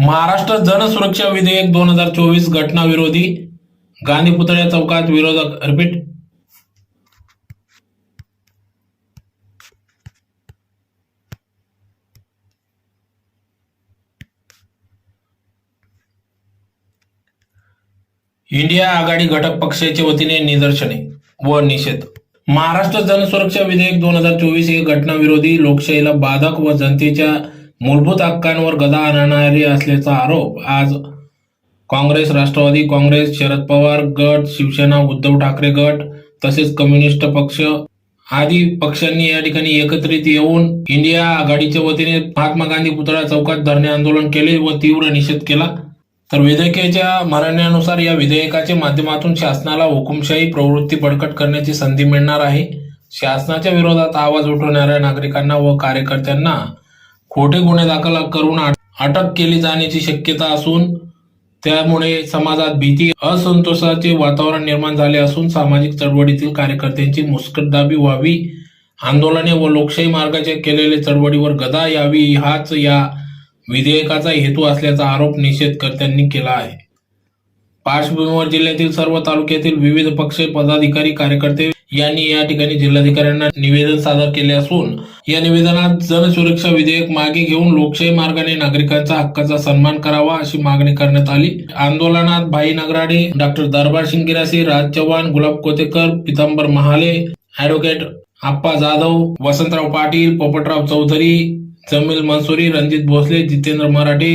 महाराष्ट्र जनसुरक्षा विधेयक दोन हजार चोवीस घटनाविरोधी गांधी पुतळ्या चौकात विरोधक रिपीट. इंडिया आघाडी घटक पक्षाच्या वतीने निदर्शने व निषेध. महाराष्ट्र जनसुरक्षा विधेयक दोन हजार चोवीस हे घटनाविरोधी लोकशाहीला बाधक व जनतेच्या मूलभूत हक्कांवर गदा आणणारी असल्याचा आरोप आज काँग्रेस राष्ट्रवादी काँग्रेस शरद पवार गट शिवसेना उद्धव ठाकरे गट तसेच कम्युनिस्ट पक्ष आदी पक्षांनी या ठिकाणी एकत्रित येऊन इंडिया आघाडीच्या वतीने महात्मा गांधी पुतळा चौकात धरणे आंदोलन केले व तीव्र निषेध केला. तर विधेयकाच्या म्हणण्यानुसार या विधेयकाच्या माध्यमातून शासनाला हुकुमशाही प्रवृत्ती बळकट करण्याची संधी मिळणार आहे. शासनाच्या विरोधात आवाज उठवणाऱ्या नागरिकांना व कार्यकर्त्यांना खोटे गुन्हे दाखल करून अटक केली जाण्याची शक्यता असून त्यामुळे समाजात भीती असंतोषाचे वातावरण निर्माण झाले असून सामाजिक चळवळीतील कार्यकर्त्यांची मुस्कटदाबी व्हावी आंदोलने व लोकशाही मार्गाच्या केलेले चळवळीवर गदा यावी हाच या विधेयकाचा हेतू असल्याचा आरोप निषेधकर्त्यांनी केला आहे. पार्श्वभूमीवर जिल्ह्यातील सर्व तालुक्यातील विविध पक्ष पदाधिकारी कार्यकर्ते यांनी या ठिकाणी जिल्हाधिकाऱ्यांना निवेदन सादर केले असून या निवेदनात जनसुरक्षा विधेयक मागे घेऊन लोकशाही मार्गाने नागरिकांचा हक्काचा सन्मान करावा अशी मागणी करण्यात आली. आंदोलनात भाई नगराडे डॉक्टर दरबार शिंगिरासी राज चव्हाण गुलाब कोतेकर पितांबर महाले ऍडव्होकेट आप्पा जाधव वसंतराव पाटील पोपटराव चौधरी जमील मंसुरी रणजित भोसले जितेंद्र मराठे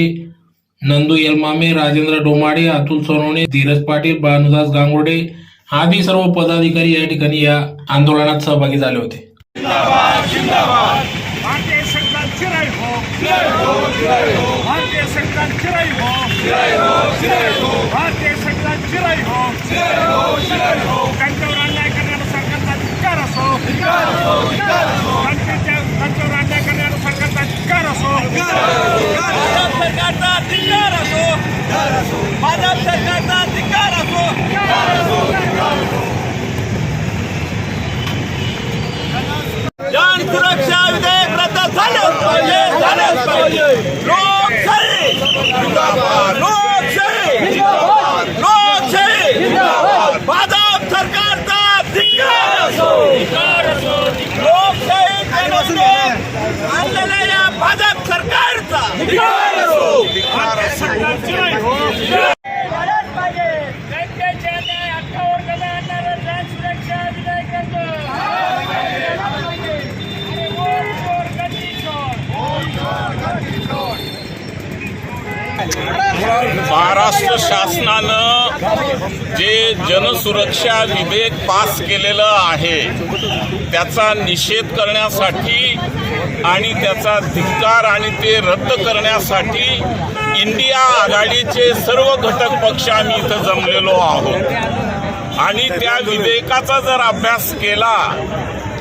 नंदू यलमामे राजेंद्र डोमाडे अतुल सोनवणे धीरज पाटील भानुदास गांगुर्डे आदी सर्व पदाधिकारी या ठिकाणी या आंदोलनात सहभागी झाले होते. भारतीय संविधान चिराई हो। भारतीय संविधान चिराई हो। भारतीय संविधान चिराई हो। त्यांच्यावर अन्याय करणारा सरकारचा धिक्कार असो। त्यांच्या त्यांच्यावर अन्याय करणारा सरकारचा धिक्कार असो भाजप सरकारचा धिक्कार असो भाजप सरकारचा धिक्कार असो जन सुरक्षा विधेयक रद्द झालंच पाहिजे झालंच पाहिजे लोकशाही लोकशाही लोकशाही भाजप सरकारचा धिक्कार असो लोकशाही जनविरोध आणलेल्या या भाजप सरकारचा धिक्कार असो सरकारची नाही हो झालंच पाहिजे जनतेच्या न्याय हक्कावर गदा आणणारं जन सुरक्षा विधेयक रद्द अरे बोल चोर गद्दी चोर महाराष्ट्र शासनानं जे जनसुरक्षा विधेयक पास केलेलं आहे त्याचा निषेध करण्यासाठी आणि त्याचा धिक्कार आणि ते रद्द करण्यासाठी इंडिया आघाडीचे सर्व घटक पक्ष आम्ही इथं जमलेलो आहोत. आणि त्या विधेयकाचा जर अभ्यास केला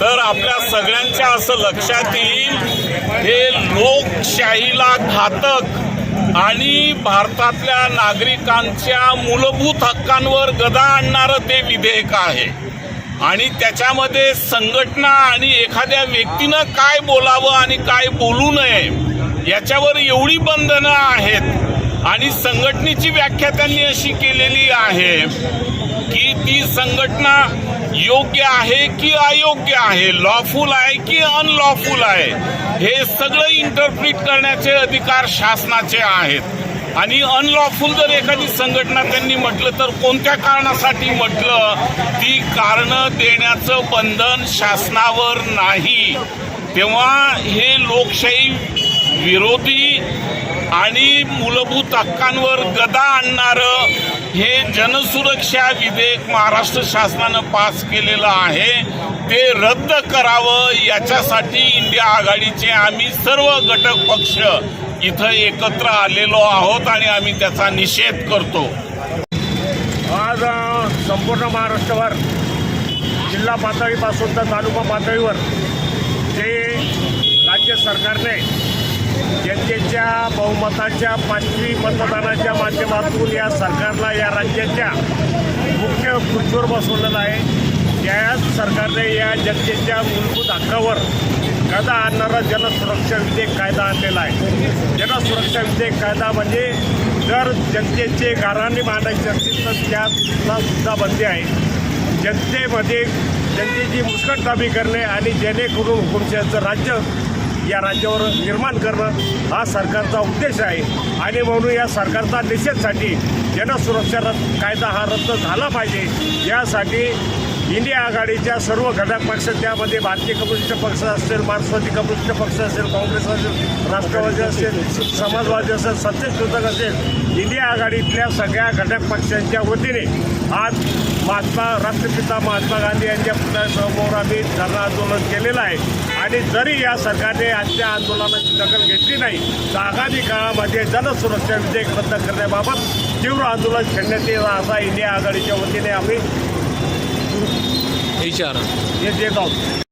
तर आपल्या सगळ्यांच्या असं लक्षात येईल हे लोकशाहीला घातक आणि भारतातल्या नागरिकांच्या मूलभूत हक्कांवर गदा आणणारं ते विधेयक आहे. आणि त्याच्यामध्ये संघटना आणि एखाद्या व्यक्तीनं काय बोलावं आणि काय बोलू नये याच्यावर एवढी बंधनं आहेत. आणि संघटनेची व्याख्या त्यांनी अशी केलेली आहे की ती संघटना योग्य आहे की अयोग्य आहे? लॉफुल आहे की अनलॉफुल आहे? हे सगळं इंटरप्रिट करण्याचे अधिकार शासनाचे आहेत. आणि अनलॉफुल जर एखादी संघटना त्यांनी म्हटलं तर कोणत्या कारणासाठी म्हटलं? ती कारणं देण्याचं बंधन शासनावर नाही. तेव्हा हे लोकशाही विरोधी आणि मूलभूत हक्कांवर गदा आणणारं हे जनसुरक्षा विधेयक महाराष्ट्र शासनानं पास केलेलं आहे. ते रद्द करावं याच्यासाठी इंडिया आघाडीचे आम्ही सर्व घटक पक्ष इथं एकत्र आलेलो आहोत आणि आम्ही त्याचा निषेध करतो. आज संपूर्ण महाराष्ट्रभर जिल्हा पातळीपासून तर तालुका पातळीवर जे राज्य सरकारने जनतेच्या बहुमताच्या पाचवी मतदानाच्या माध्यमातून या सरकारला या राज्याच्या मुख्य खुर्चीवर बसवलेलं आहे. त्या सरकारने या जनतेच्या मूलभूत हक्कावर कायदा आणणारा जनसुरक्षा विधेयक कायदा आणलेला आहे. जनसुरक्षा विधेयक कायदा म्हणजे जर जनतेचे गाराने मांडायचे असतील तर त्याला सुद्धा बंदी आहे. जनतेमध्ये जनतेची मुस्कटदाबी करणे आणि जेणेकरून हुकुमशाहीचं राज्य या राज्यावर निर्माण करणं हा सरकारचा उद्देश आहे. आणि म्हणून या सरकारचा निषेधसाठी जनसुरक्षा रद्द कायदा हा रद्द झाला पाहिजे. यासाठी इंडिया आघाडीच्या सर्व घटक पक्ष त्यामध्ये भारतीय कम्युनिस्ट पक्ष असेल मार्क्सवादी कम्युनिस्ट पक्ष असेल काँग्रेस असेल राष्ट्रवादी असेल समाजवादी असेल सत्यशोधक असेल इंडिया आघाडीतल्या सगळ्या घटक पक्षांच्या वतीने आज महात्मा राष्ट्रपिता महात्मा गांधी यांच्या पुतळ्यासमोर आम्ही धरणं आंदोलन केलेलं आहे. आणि जरी या सरकारने आजच्या आंदोलनाची दखल घेतली नाही तर आगामी काळामध्ये जनसुरक्षा विधेयक रद्द करण्याबाबत तीव्र आंदोलन छेडण्यात येईल असा इंडिया आघाडीच्या वतीने आम्ही विचार हे देत आहोत